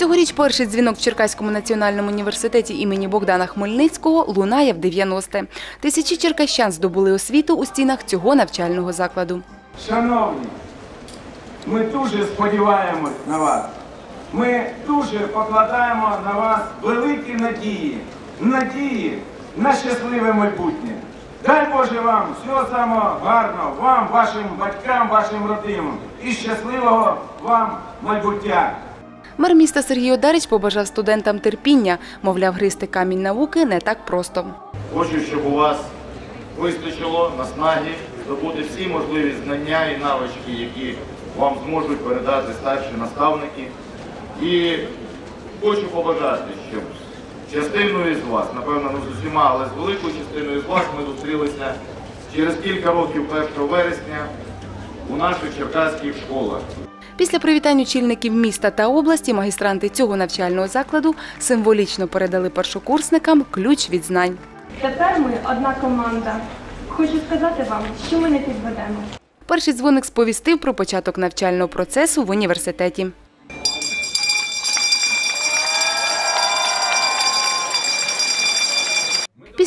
Цьогоріч перший дзвінок в Черкаському національному університеті імені Богдана Хмельницького лунає в 90-те. Тисячі черкащан здобули освіту у стінах цього навчального закладу. Шановні, ми дуже сподіваємось на вас. Ми дуже покладаємо на вас великі надії, надії на щасливе майбутнє. Дай Боже вам всього самого гарного, вам, вашим батькам, вашим родинам і щасливого вам майбуття. Мер міста Сергій Одарич побажав студентам терпіння, мовляв, гризти камінь науки не так просто. Хочу, щоб у вас вистачило наснаги здобути всі можливі знання і навички, які вам зможуть передати старші наставники. І хочу побажати, щоб частиною з вас, напевно, не з усіма, але з великою частиною з вас ми зустрілися через кілька років 1 вересня у наших черкаських школах. Після привітань очільників міста та області магістранти цього навчального закладу символічно передали першокурсникам ключ від знань. Тепер ми одна команда. Хочу сказати вам, що ми не підведемо. Перший дзвоник сповістив про початок навчального процесу в університеті.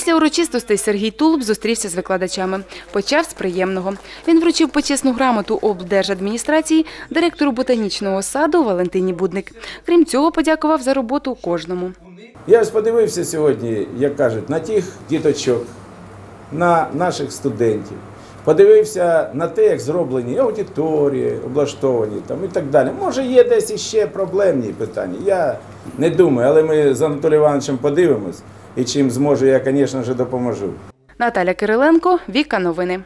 Після урочистостей Сергій Тулуб зустрівся з викладачами. Почав з приємного. Він вручив почесну грамоту облдержадміністрації директору ботанічного саду Валентині Будник. Крім цього, подякував за роботу кожному. Я ось подивився сьогодні, як кажуть, на тих діточок, на наших студентів. Подивився на те, як зроблені аудиторії, облаштовані там і так далі. Може, є десь іще проблемні питання. Я не думаю, але ми з Анатолієм Івановичем подивимось. І чим зможу, я, звісно допоможу. Наталя Кириленко, Віка Новини.